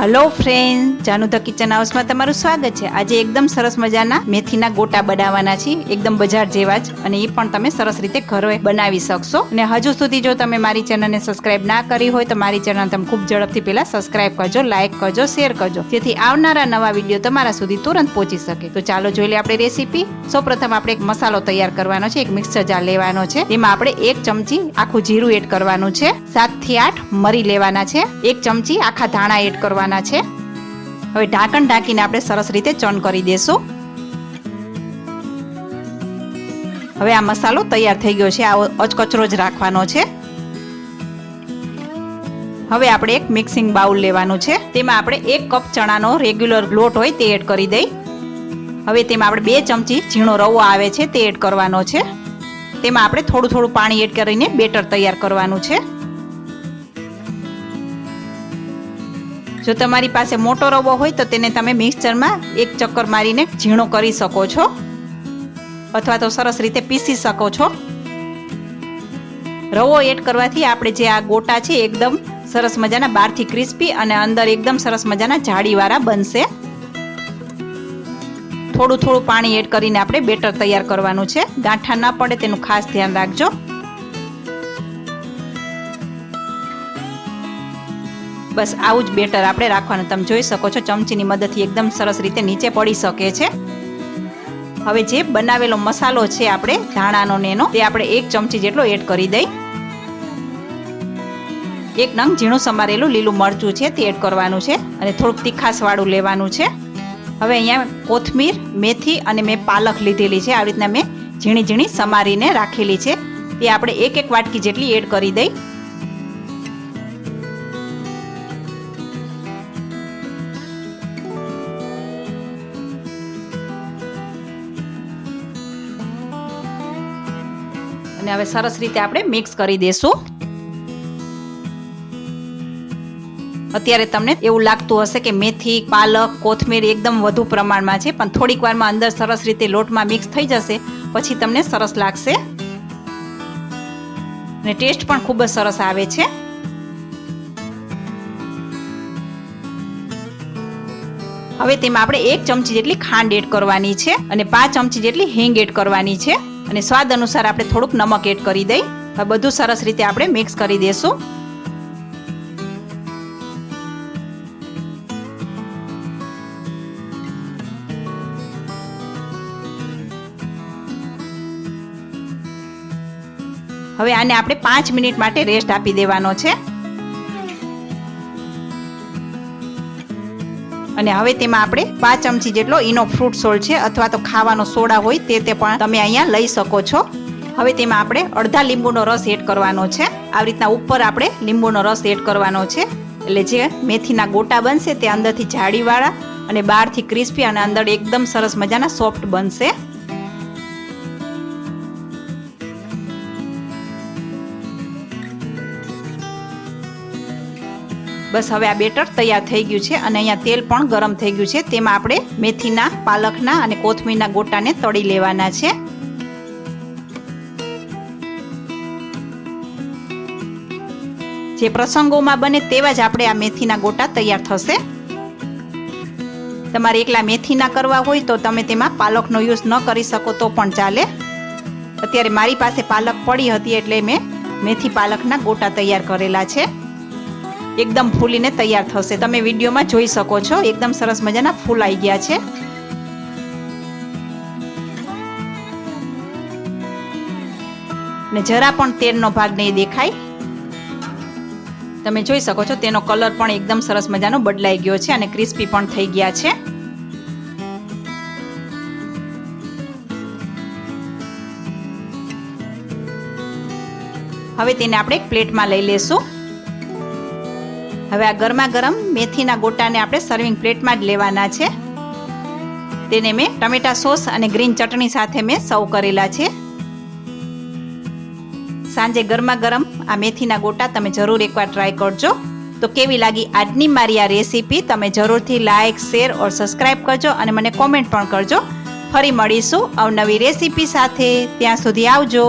Hello friend Janu the kitchen હાઉસમાં તમારું સ્વાગત છે. આજે એકદમ સરસ મજાના મેથીના ગોટા બનાવવાના છે એકદમ બજાર જેવા જ. અને એ પણ તમે સરસ રીતે ઘરે બનાવી શકશો. અને હજુ સુધી જો તમે મારી ચેનલને સબસ્ક્રાઇબ ના કરી હોય તો મારી ચેનલ તમે ખૂબ ઝડપથી પહેલા સબસ્ક્રાઇબ કરજો, લાઇક કરજો, શેર કરજો. જેથી આવનારા નવા વીડિયો તમારા સુધી તુરંત પહોંચી શકે. તો ચાલો જોઈ લે આપણે રેસીપી. સૌપ્રથમ આપણે એક મસાલો તૈયાર કરવાનો છે. એક મિક્સર જાર લેવાનો છે. એમાં આપણે એક ચમચી આખું જીરું એડ કરવાનું છે. સાતથી આઠ મરી લેવાના છે. એક ચમચી આખા ધાણા એડ કરવાના છે. હવે ઢાંકણ ઢાંકીને આપણે સરસ રીતે ચણ કરી દેશું. હવે આ મસાલો તૈયાર થઈ ગયો છે. આ અચકચરો જ રાખવાનો છે. હવે આપણે એક મિક્સિંગ બાઉલ લેવાનું છે. તેમાં આપણે એક કપ ચણાનો રેગ્યુલર લોટ હોય તે એડ કરી દઈ. હવે તેમાં આપણે બે ચમચી ઝીણો રવો આવે છે તે એડ કરવાનો છે. તેમાં આપણે થોડું થોડું પાણી એડ કરીને બેટર તૈયાર કરવાનું છે. જો તમારી પાસે મોટો રવો હોય તો તેને તમે મિક્સચરમાં એક ચક્કર મારીને ઝીણો કરી શકો છો. અથવા તો સરસ રીતે પીસી શકો છો. રવો એડ કરવાથી આપણે જે આ ગોટા છે એકદમ સરસ મજાના બહારથી ક્રિસ્પી અને અંદર એકદમ સરસ મજાના જાળીવાળા બનશે. થોડું થોડું પાણી એડ કરીને આપણે બેટર તૈયાર કરવાનું છે. ગાંઠા ના પડે તેનું ખાસ ધ્યાન રાખજો. બસ આવું જ બેટર આપણે રાખવાનું. તમે જોઈ શકો છો, ચમચીની મદદથી એકદમ સરસ રીતે નીચે પડી શકે છે. હવે જે બનાવેલો મસાલો છે આપણે, ધાણાનો ને એનો, તે આપણે એક ચમચી જેટલો એડ કરી દઈ. એક નંગ ઝીણું સમારેલું લીલું મરચું છે, તે એડ કરવાનું છે અને થોડુંક તીખાસવાળું લેવાનું છે. હવે અહીંયા કોથમીર, મેથી અને મેં પાલક લીધેલી છે. આવી રીતના મેં ઝીણી ઝીણી સમારીને રાખેલી છે. તે આપણે એક એક વાટકી જેટલી એડ કરી દઈ. અને હવે સરસ રીતે આપણે મિક્સ કરી દેશું. અત્યારે તમને એવું લાગતું હશે કે મેથી, પાલક, કોથમીર એકદમ વધુ પ્રમાણમાં છે, પણ થોડીક વારમાં અંદર સરસ રીતે લોટમાં મિક્સ થઈ જશે, પછી તમને સરસ લાગશે. અને ટેસ્ટ પણ ખૂબ જ સરસ આવે છે. હવે તેમાં આપણે એક ચમચી જેટલી ખાંડ એડ કરવાની છે અને પાંચ ચમચી જેટલી હિંગ એડ કરવાની છે. અને સ્વાદ અનુસાર આપણે થોડુંક નમક એડ કરી દઈ. હવે બધું સરસ રીતે આપણે મિક્સ કરી દેશું. હવે આને આપણે પાંચ મિનિટ માટે રેસ્ટ આપી દેવાનો છે. અને હવે તેમાં આપણે પાંચ ચમચી જેટલો ઈનો ફ્રૂટ સોલ્ટ છે અથવા તો ખાવાનો સોડા હોય તે તે પણ તમે અહીંયા લઈ શકો છો. હવે તેમાં આપણે અડધા લીંબુનો રસ એડ કરવાનો છે. આવી રીતના ઉપર આપણે લીંબુનો રસ એડ કરવાનો છે. એટલે જે મેથીના ગોટા બનશે તે અંદરથી જાળીવાળા અને બહારથી ક્રિસ્પી અને અંદર એકદમ સરસ મજાના સોફ્ટ બનશે. બસ હવે આ બેટર તૈયાર થઈ ગયું છે અને અહીંયા તેલ પણ ગરમ થઈ ગયું છે. તેમાં આપણે મેથીના, પાલકના અને કોથમીરના ગોટાને તળી લેવાના છે. જે પ્રસંગોમાં બને તેવા જ આપણે આ મેથીના ગોટા તૈયાર થશે. તમારે એકલા મેથીના કરવા હોય તો તમે તેમાં પાલકનો યુઝ ન કરી શકો તો પણ ચાલે. અત્યારે મારી પાસે પાલક પડી હતી એટલે મેં મેથી પાલકના ગોટા તૈયાર કરેલા છે. એકદમ ફૂલીને તૈયાર થશે. તમે વિડીયોમાં જોઈ શકો છો. એકદમ સરસ મજાના ફૂલ આવી ગયા છે. ને જરા પણ તેલનો ભાગ નહીં દેખાય. તમે જોઈ શકો છો, તેનો કલર પણ એકદમ સરસ મજાનો બદલાઈ ગયો છે અને ક્રિસ્પી પણ થઈ ગયા છે. હવે તેને આપણે એક પ્લેટમાં લઈ લેશું. હવે આ ગરમા ગરમ મેથીના ગોટાને આપણે સર્વિંગ પ્લેટમાં જ લેવાના છે. તેને મેં ટમેટા સોસ અને ગ્રીન ચટણી સાથે મેં સર્વ કરેલા છે. સાંજે ગરમા ગરમ આ મેથીના ગોટા તમે જરૂર એકવાર ટ્રાય કરજો. તો કેવી લાગી આજની મારી આ રેસીપી તમે જરૂરથી લાઇક શેર ઓર સબસ્ક્રાઈબ કરજો અને મને કોમેન્ટ પણ કરજો. ફરી મળીશું અવનવી રેસીપી સાથે. ત્યાં સુધી આવજો.